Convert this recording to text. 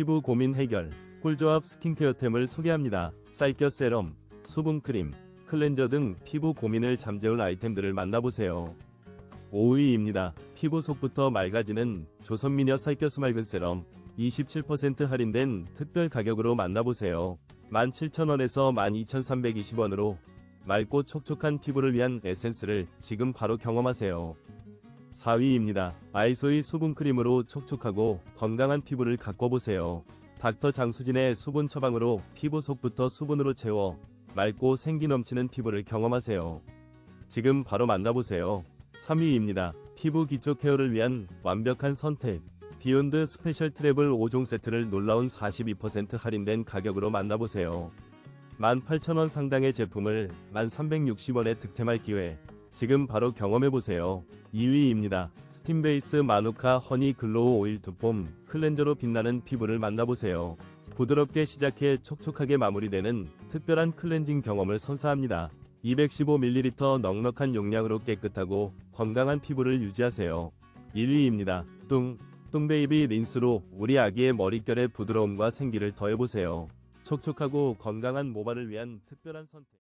피부 고민 해결, 꿀조합 스킨케어템을 소개합니다. 쌀겨 세럼, 수분크림, 클렌저 등 피부 고민을 잠재울 아이템들을 만나보세요. 5위입니다. 피부 속부터 맑아지는 조선미녀 쌀겨수 맑은 세럼 27% 할인된 특별 가격으로 만나보세요. 17,000원에서 12,320원으로 맑고 촉촉한 피부를 위한 에센스를 지금 바로 경험하세요. 4위입니다. 아이소이 수분크림으로 촉촉하고 건강한 피부를 가꿔보세요. 닥터 장수진의 수분 처방으로 피부 속부터 수분으로 채워 맑고 생기 넘치는 피부를 경험하세요. 지금 바로 만나보세요. 3위입니다. 피부 기초 케어를 위한 완벽한 선택. 비욘드 스페셜 트래블 5종 세트를 놀라운 42% 할인된 가격으로 만나보세요. 18,000원 상당의 제품을 1,360원에 득템할 기회. 지금 바로 경험해보세요. 2위입니다. 스팀베이스 마누카 허니 글로우 오일 두폼 클렌저로 빛나는 피부를 만나보세요. 부드럽게 시작해 촉촉하게 마무리되는 특별한 클렌징 경험을 선사합니다. 215ml 넉넉한 용량으로 깨끗하고 건강한 피부를 유지하세요. 1위입니다. 뚱, 뚱베이비 린스로 우리 아기의 머릿결의 부드러움과 생기를 더해보세요. 촉촉하고 건강한 모발을 위한 특별한 선택.